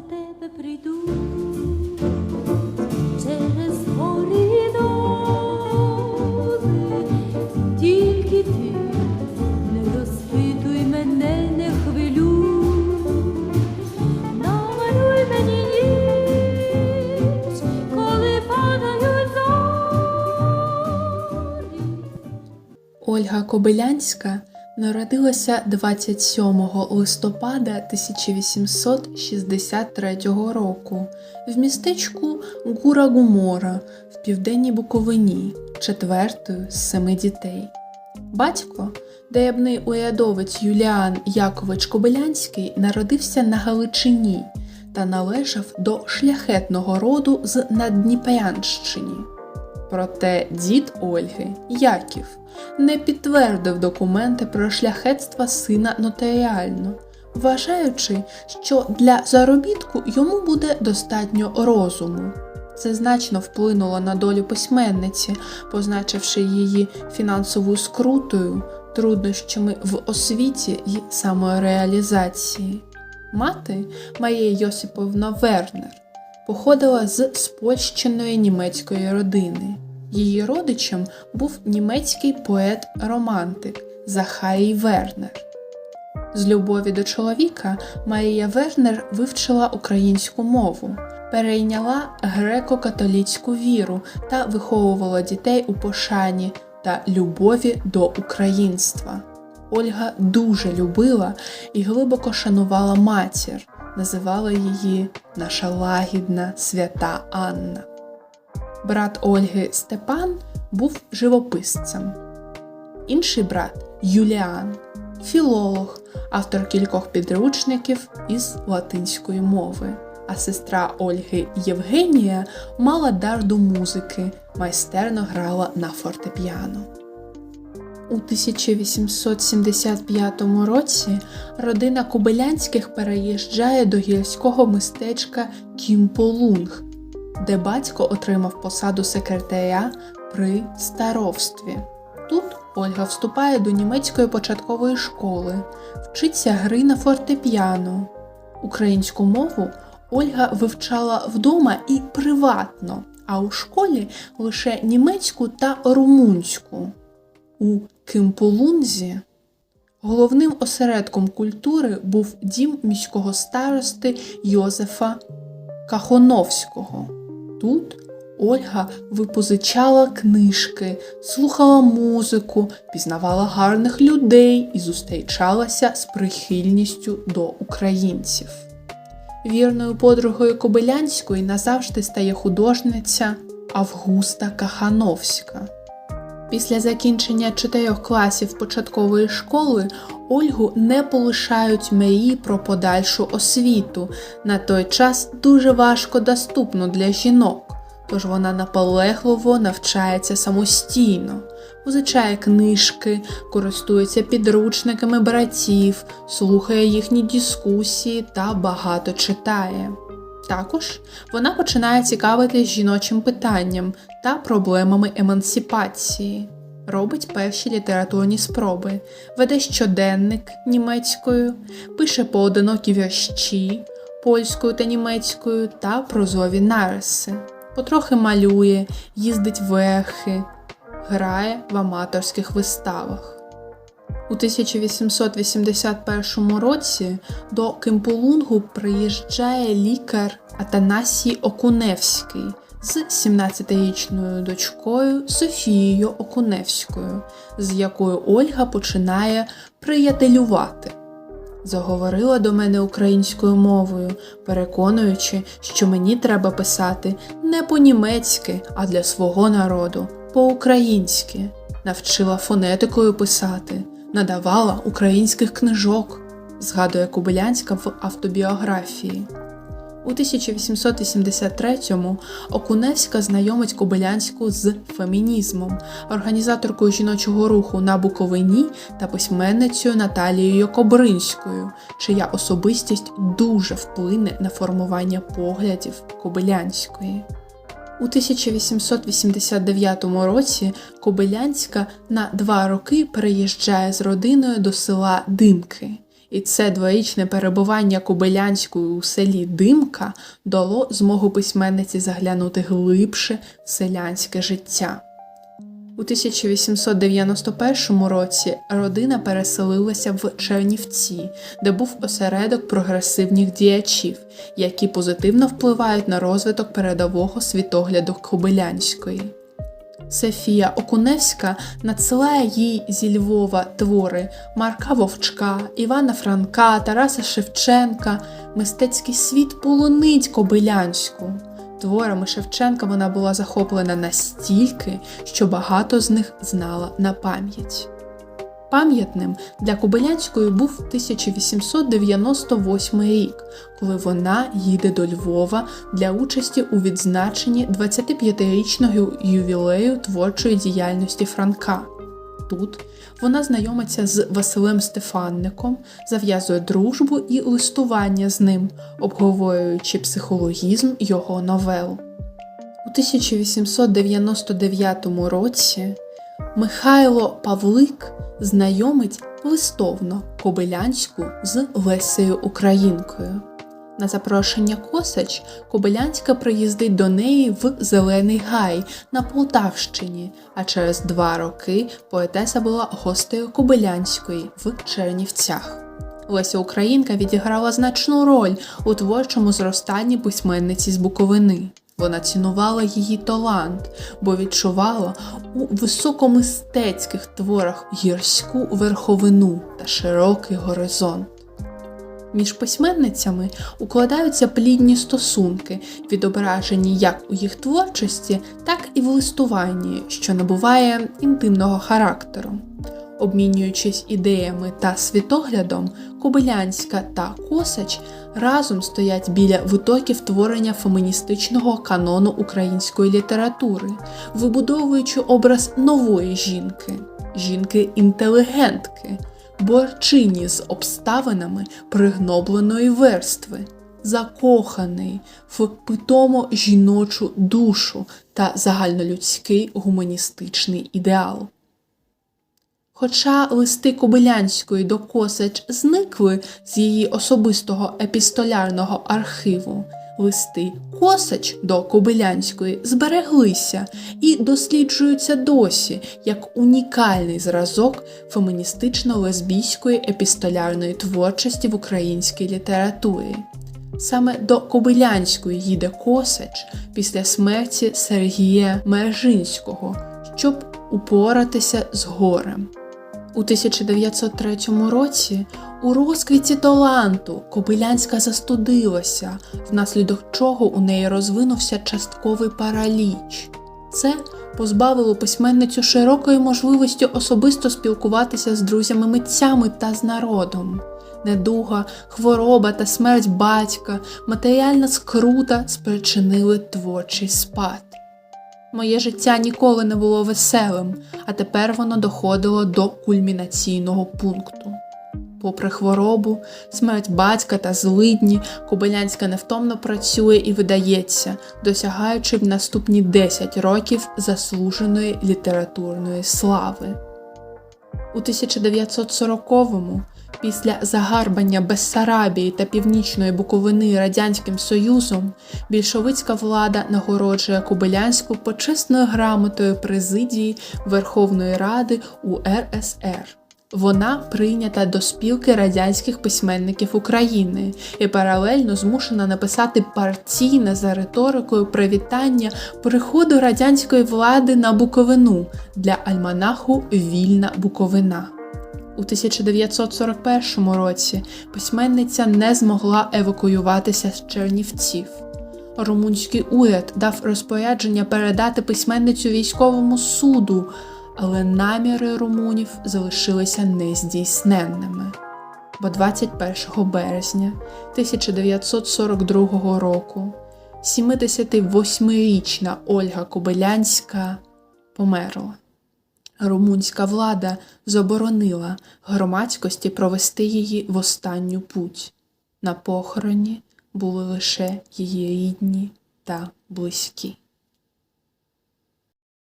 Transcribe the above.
за тебе прийду. Через гори тільки ти не розпитуй мене, не хвилюй, намалюй мені коли падають. Ольга Кобилянська народилася 27 листопада 1863 року в містечку Гура Гумора в південній Буковині, четвертою з семи дітей. Батько, деябний урядовець Юліан Якович Кобилянський, народився на Галичині та належав до шляхетного роду з Наддніпрянщини. Проте дід Ольги, Яків, не підтвердив документи про шляхетство сина нотаріально, вважаючи, що для заробітку йому буде достатньо розуму. Це значно вплинуло на долю письменниці, позначивши її фінансовою скрутою, труднощами в освіті і самореалізації. Мати Марія Йосиповна Вернер походила з спольщеної німецької родини. Її родичем був німецький поет-романтик Захарій Вернер. З любові до чоловіка Марія Вернер вивчила українську мову, перейняла греко-католицьку віру та виховувала дітей у пошані та любові до українства. Ольга дуже любила і глибоко шанувала матір, називала її наша лагідна свята Анна. Брат Ольги Степан був живописцем. Інший брат Юліан, філолог, автор кількох підручників із латинської мови. А сестра Ольги Євгенія мала дар до музики, майстерно грала на фортепіано. У 1875 році родина Кобилянських переїжджає до гірського містечка Кімполунг, де батько отримав посаду секретаря при старовстві. Тут Ольга вступає до німецької початкової школи, вчиться гри на фортепіано. Українську мову Ольга вивчала вдома і приватно, а у школі лише німецьку та румунську. У Кимполунзі головним осередком культури був дім міського старости Йозефа Кахоновського. Тут Ольга випозичала книжки, слухала музику, пізнавала гарних людей і зустрічалася з прихильністю до українців. Вірною подругою Кобилянської назавжди стає художниця Августа Кахановська. Після закінчення чотирьох класів початкової школи Ольгу не полишають мрії про подальшу освіту. На той час дуже важко доступно для жінок, тож вона наполегливо навчається самостійно, позичає книжки, користується підручниками братів, слухає їхні дискусії та багато читає. Також вона починає цікавитись жіночим питанням та проблемами емансипації, робить перші літературні спроби, веде щоденник німецькою, пише поодинокі вірші польською та німецькою та прозові нариси, потрохи малює, їздить верхи, грає в аматорських виставах. У 1881 році до Кимполунгу приїжджає лікар Атанасій Окуневський з 17-річною дочкою Софією Окуневською, з якою Ольга починає приятелювати. Заговорила до мене українською мовою, переконуючи, що мені треба писати не по-німецьки, а для свого народу, по-українськи. Навчила фонетикою писати, надавала українських книжок, згадує Кобилянська в автобіографії. У 1883-му Окуневська знайомить Кобилянську з фемінізмом, організаторкою жіночого руху на Буковині та письменницею Наталією Кобринською, чия особистість дуже вплине на формування поглядів Кобилянської. У 1889 році Кобилянська на два роки переїжджає з родиною до села Димки І це дворічне перебування Кобилянської у селі Димка дало змогу письменниці заглянути глибше в селянське життя. У 1891 році родина переселилася в Чернівці, де був осередок прогресивних діячів, які позитивно впливають на розвиток передового світогляду Кобилянської. Софія Окуневська надсилає їй зі Львова твори Марка Вовчка, Івана Франка, Тараса Шевченка. Мистецький світ полонить Кобилянську. Творами Шевченка вона була захоплена настільки, що багато з них знала на пам'ять. Пам'ятним для Кобилянської був 1898 рік, коли вона їде до Львова для участі у відзначенні 25-річного ювілею творчої діяльності Франка. Тут вона знайомиться з Василем Стефанником, зав'язує дружбу і листування з ним, обговорюючи психологізм його новел. У 1899 році Михайло Павлик знайомить листовно Кобилянську з Лесею Українкою. На запрошення Косач Кобилянська приїздить до неї в Зелений Гай на Полтавщині, а через два роки поетеса була гостею Кобилянської в Чернівцях. Леся Українка відіграла значну роль у творчому зростанні письменниці з Буковини. Вона цінувала її талант, бо відчувала у високомистецьких творах гірську верховину та широкий горизонт. Між письменницями укладаються плідні стосунки, відображені як у їх творчості, так і в листуванні, що набуває інтимного характеру. Обмінюючись ідеями та світоглядом, Кобилянська та Косач разом стоять біля витоків творення феміністичного канону української літератури, вибудовуючи образ нової жінки, жінки-інтелігентки, борчині з обставинами пригнобленої верстви, закоханий в питомо жіночу душу та загальнолюдський гуманістичний ідеал. Хоча листи Кобилянської до Косач зникли з її особистого епістолярного архіву, листи Косач до Кобилянської збереглися і досліджуються досі як унікальний зразок феміністично-лесбійської епістолярної творчості в українській літературі. Саме до Кобилянської їде Косач після смерті Сергія Мержинського, щоб упоратися з горем. У 1903 році у розквіті таланту Кобилянська застудилася, внаслідок чого у неї розвинувся частковий параліч. Це позбавило письменницю широкої можливості особисто спілкуватися з друзями-митцями та з народом. Недуга, хвороба та смерть батька, матеріальна скрута спричинили творчий спад. Моє життя ніколи не було веселим, а тепер воно доходило до кульмінаційного пункту. Попри хворобу, смерть батька та злидні, Кобилянська невтомно працює і видається, досягаючи в наступні 10 років заслуженої літературної слави. У 1940-му, після загарбання Бессарабії та Північної Буковини Радянським Союзом, більшовицька влада нагороджує Кобилянську почесною грамотою президії Верховної Ради УРСР. Вона прийнята до спілки радянських письменників України і паралельно змушена написати партійне за риторикою привітання приходу радянської влади на Буковину для альманаху Вільна Буковина. У 1941 році письменниця не змогла евакуюватися з Чернівців. Румунський уряд дав розпорядження передати письменницю військовому суду, але наміри румунів залишилися нездійсненними. Бо 21 березня 1942 року 78-річна Ольга Кобилянська померла. Румунська влада заборонила громадськості провести її в останню путь. На похороні були лише її рідні та близькі.